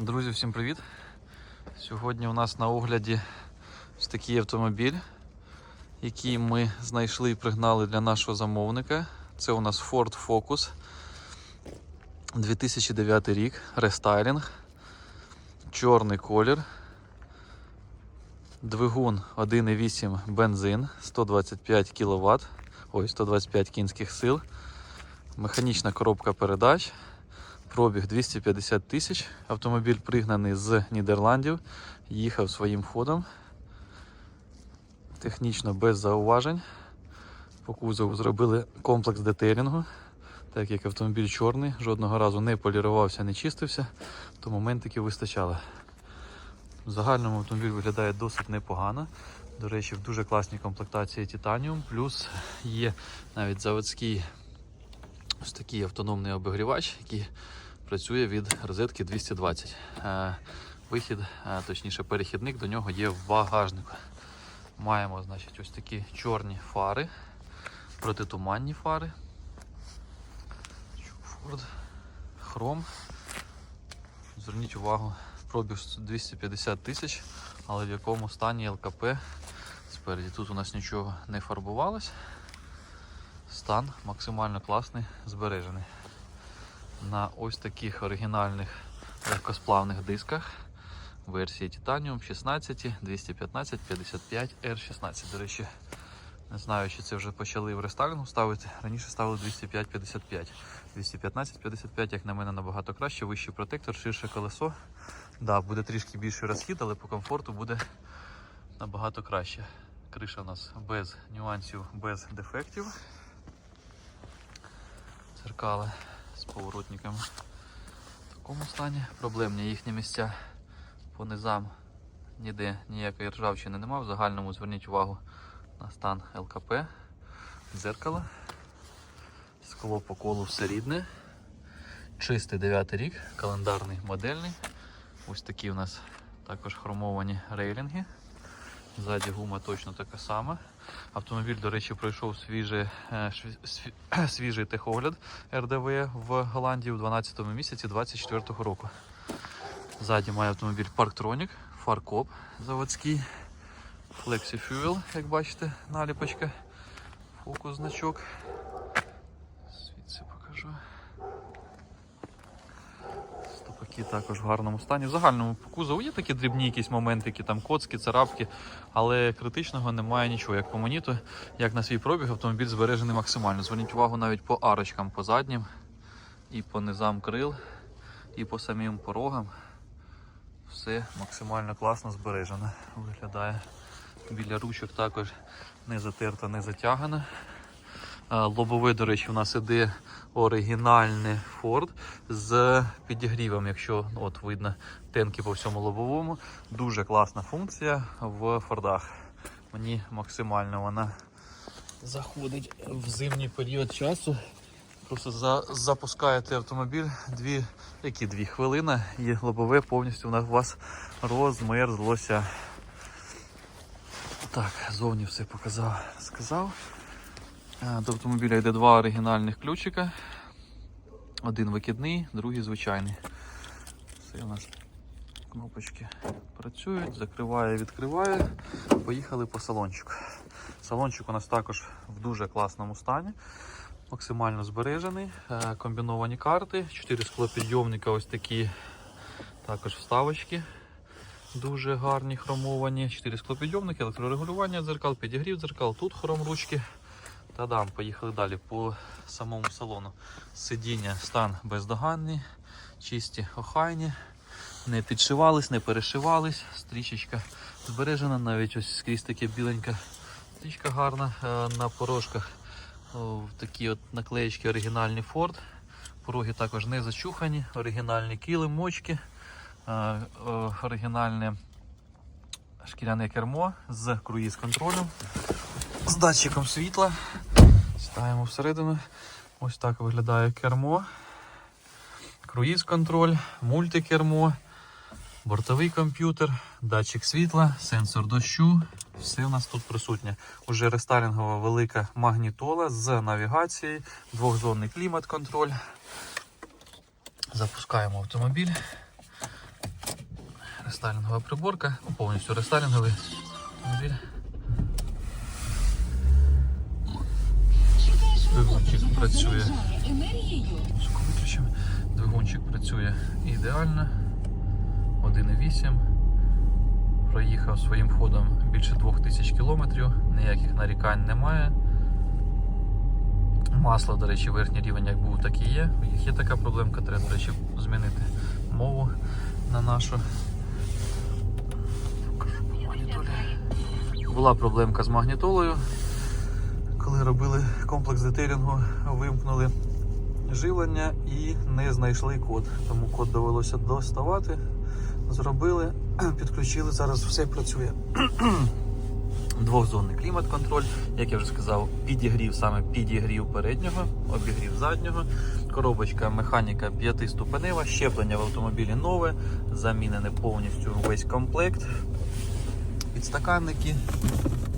Друзі, всім привіт! Сьогодні у нас на огляді ось такий автомобіль, який ми знайшли і пригнали для нашого замовника. Це у нас Ford Focus 2009 рік, рестайлінг, чорний колір, двигун 1,8 бензин, 125 кВт, ой, 125 кінських сил, механічна коробка передач. Пробіг 250 тисяч. Автомобіль пригнаний з Нідерландів. Їхав своїм ходом. Технічно без зауважень. По кузову зробили комплекс детейлінгу. Так як автомобіль чорний, жодного разу не полірувався, не чистився, то моментики вистачало. В загальному автомобіль виглядає досить непогано. До речі, в дуже класній комплектації Titanium, плюс є навіть заводський ось такий автономний обігрівач, який працює від розетки 220. Е, Вихід, е, точніше, перехідник до нього є в багажнику. Маємо значить, ось такі чорні фари, протитуманні фари. Ford, хром. Зверніть увагу, пробіг 250 тисяч, але в якому стані ЛКП спереді. Тут у нас нічого не фарбувалось. Стан максимально класний, збережений. На ось таких оригінальних легкосплавних дисках версії Titanium 16, 215, 55, R16. До речі, не знаю, чи це вже почали в рестайлінгу ставити. Раніше ставили 205-55. 215-55, як на мене, набагато краще, вищий протектор, ширше колесо. Да, буде трішки більший розхід, але по комфорту буде набагато краще. Криша у нас без нюансів, без дефектів. Церкали з поворотниками в такому стані. Проблемні їхні місця по низам ніде ніякої ржавчини немає. В загальному зверніть увагу на стан ЛКП, дзеркало, скло по колу все рідне. Чистий 9 рік, календарний модельний. Ось такі у нас також хромовані рейлінги. Ззаді гума точно така сама. Автомобіль, до речі, пройшов свіжий, е, свіжий техогляд РДВ в Голландії у 12 місяці 2024 року. Ззаді має автомобіль Parktronic, фаркоп заводський, Flexi Fuel, як бачите, наліпочка, фокус значок. Звідси покажу. Стопаки також в гарному стані. В загальному по кузову є такі дрібні якісь моментики, там коцки, царапки, але критичного немає нічого. Як по мені, то як на свій пробіг автомобіль збережений максимально. Зверніть увагу навіть по арочкам по заднім, і по низам крил, і по самим порогам. Все максимально класно збережено. Виглядає. Біля ручок також не затерто, не затягано. Е, Лобове, до речі, у нас іде оригінальний Ford з підігрівом, якщо ну, от видно тенки по всьому лобовому. Дуже класна функція в Фордах. Мені максимально вона заходить в зимній період часу. Просто за, запускаєте автомобіль дві, які дві хвилини, і лобове повністю у вас розмерзлося. Так, зовні все показав, сказав. Е, До автомобіля йде два оригінальних ключика. Один викидний, другий звичайний. Все у нас кнопочки працюють, закриває, відкриває. Поїхали по салончику. Салончик у нас також в дуже класному стані. Максимально збережений. Е, Комбіновані карти, 4 склопідйомника, ось такі також вставочки. Дуже гарні хромовані. 4 склопідйомники, електрорегулювання дзеркал, підігрів дзеркал, тут хром ручки. Та-дам, поїхали далі по самому салону. Сидіння, стан бездоганний, чисті, охайні, не підшивались, не перешивались. Стрічечка збережена, навіть ось скрізь таке біленька стрічка гарна Е, на порожках. Такі от наклеєчки оригінальні Ford. Пороги також не зачухані, оригінальні килим, мочки, е, е, оригінальне шкіряне кермо з круїз контролем з датчиком світла. Ставимо всередину. Ось так виглядає кермо. Круїз контроль, мультикермо, бортовий комп'ютер, датчик світла, сенсор дощу. Все у нас тут присутнє. Уже рестайлінгова велика магнітола з навігацією, двохзонний клімат-контроль. Запускаємо автомобіль. Рестайлінгова приборка, повністю рестайлінговий автомобіль. Двигунчик працює. Двигунчик працює ідеально. 1,8. Проїхав своїм ходом більше 2000 кілометрів, ніяких нарікань немає. Масло, до речі, верхній рівень як був, так і є. У їх є така проблемка, треба, до речі, змінити мову на нашу. Покажу по. Була проблемка з магнітолою. Коли робили комплекс детейлінгу, вимкнули живлення і не знайшли код. Тому код довелося доставати. Зробили, підключили, зараз все працює. Двохзонний клімат-контроль, як я вже сказав, підігрів саме підігрів переднього, обігрів заднього. Коробочка механіка п'ятиступенева, щеплення в автомобілі нове, замінене повністю весь комплект. Підстаканники,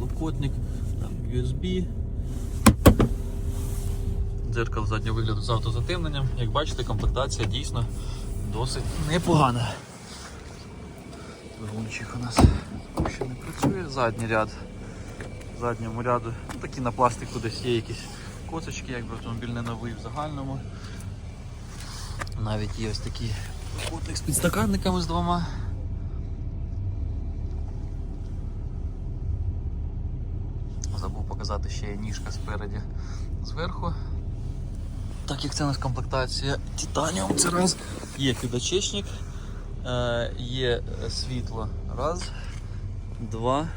лопотник, там USB. Дзеркало заднього вигляду з автозатемненням. Як бачите, комплектація дійсно досить непогана. Двигунчик у нас ще не працює. Задній ряд. Задньому ряду. Ну, такі на пластику десь є якісь косочки, якби автомобіль не новий в загальному. Навіть є ось такий трикутник з підстаканниками з двома. Забув показати ще є ніжка спереді зверху. Так як це у нас комплектація Титаніум, це раз. Є підочечник, е, є світло. Раз, два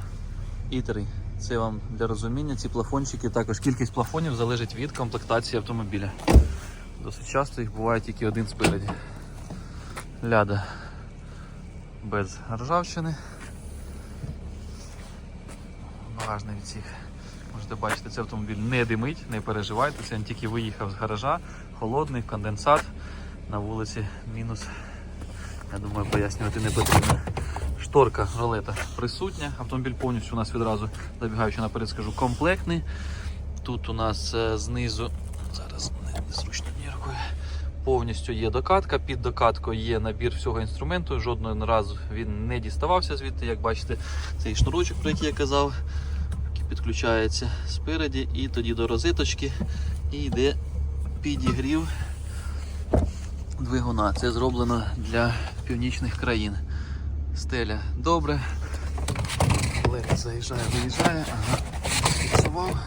і три. Це вам для розуміння. Ці плафончики також кількість плафонів залежить від комплектації автомобіля. Досить часто їх буває тільки один спереді. Ляда без ржавчини. Багажний відсік. Можете бачити, цей автомобіль не димить, не переживайте. Це він тільки виїхав з гаража, холодний, конденсат. На вулиці мінус. Я думаю, пояснювати не потрібно. Шторка ролета присутня. Автомобіль повністю у нас відразу, забігаючи наперед, скажу, комплектний. Тут у нас е, знизу, зараз не- незручно однією рукою, повністю є докатка. Під докаткою є набір всього інструменту. Жодного разу він не діставався звідти. Як бачите, цей шнурочок, про який я казав, підключається спереді, і тоді до розеточки і йде підігрів двигуна. Це зроблено для північних країн. Стеля добре. Лего заїжджає, виїжджає. Ага. Фіксував.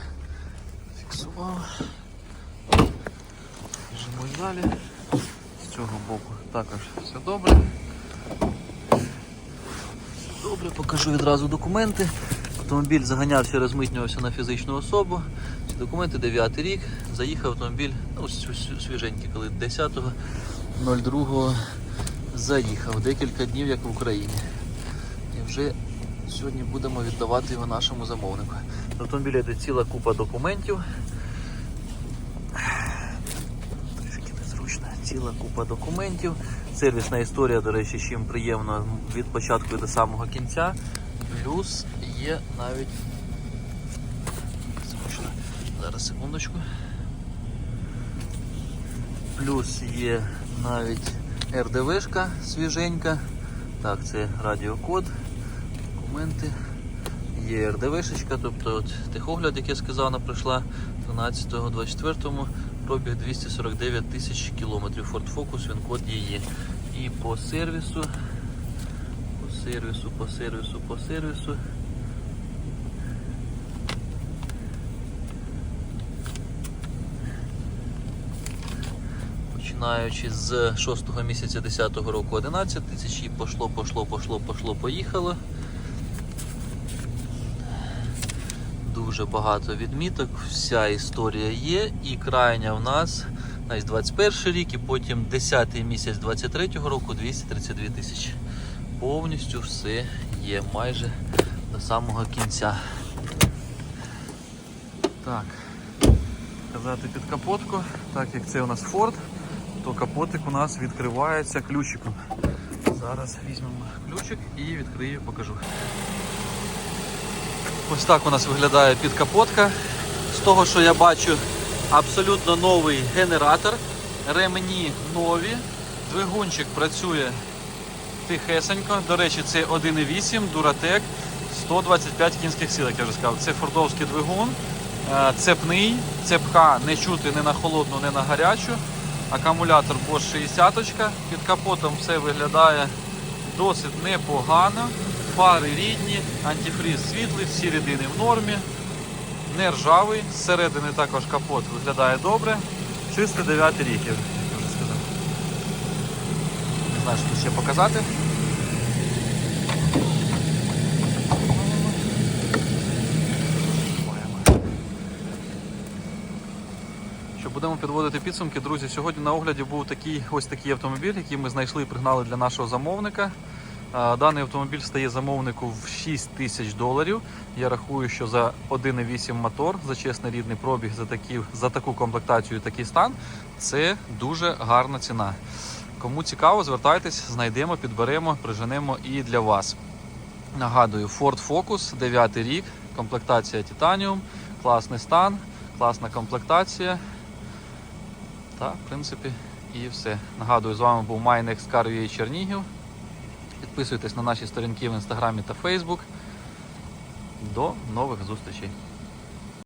Фіксував. Біжимо далі. З цього боку також все добре. Добре, покажу відразу документи. Автомобіль заганявся, розмитнювався на фізичну особу. Ці документи 9 рік. Заїхав автомобіль, ну, сві- сві- свіженький, коли 10.02 заїхав. Декілька днів, як в Україні. І вже сьогодні будемо віддавати його нашому замовнику. В автомобілі йде ціла купа документів. Трішки незручно. Ціла купа документів. Сервісна історія, до речі, чим приємно від початку до самого кінця. Плюс є навіть. Зараз секундочку. Плюс є навіть РДВшка свіженька. Так, це радіокод, документи. Є РДВшечка, тобто от техогляд, як я сказав, вона пройшла 12-24, пробіг 249 тисяч кілометрів. Ford Focus, він код її. І по сервісу, сервісу, по сервісу, по сервісу. Починаючи з 6 місяця 10 року 11 тисяч і пошло, пошло, пошло, пошло, поїхало. Дуже багато відміток, вся історія є. І крайня в нас значить, 21 рік, і потім 10 місяць 23 року 232 тисячі. Повністю все є майже до самого кінця. Так, казати під капотку, так як це у нас Ford, то капотик у нас відкривається ключиком. Зараз візьмемо ключик і відкрию, покажу. Ось так у нас виглядає підкапотка. З того, що я бачу, абсолютно новий генератор. Ремені нові. Двигунчик працює тихесенько. До речі, це 1,8 Duratec, 125 кінських сил, як я вже сказав. Це фордовський двигун, е, цепний, цепка не чути ні на холодну, ні на гарячу. Акумулятор Bosch 60 під капотом все виглядає досить непогано. Фари рідні, антифріз світлий, всі рідини в нормі, не ржавий. Зсередини також капот виглядає добре. Чистий 9 рік, я вже сказав. Не знаю, що ще показати. Будемо підводити підсумки, друзі. Сьогодні на огляді був такий ось такий автомобіль, який ми знайшли і пригнали для нашого замовника. Даний автомобіль стає замовнику в 6 тисяч доларів. Я рахую, що за 1,8 мотор, за чесний рідний пробіг, за, такі, за таку комплектацію, і такий стан, це дуже гарна ціна. Кому цікаво, звертайтесь, знайдемо, підберемо, приженемо і для вас. Нагадую, Ford Focus, 9 рік, комплектація Titanium, класний стан, класна комплектація. Та, в принципі, і все. Нагадую, з вами був Car Чернігів. Підписуйтесь на наші сторінки в інстаграмі та Фейсбук. До нових зустрічей!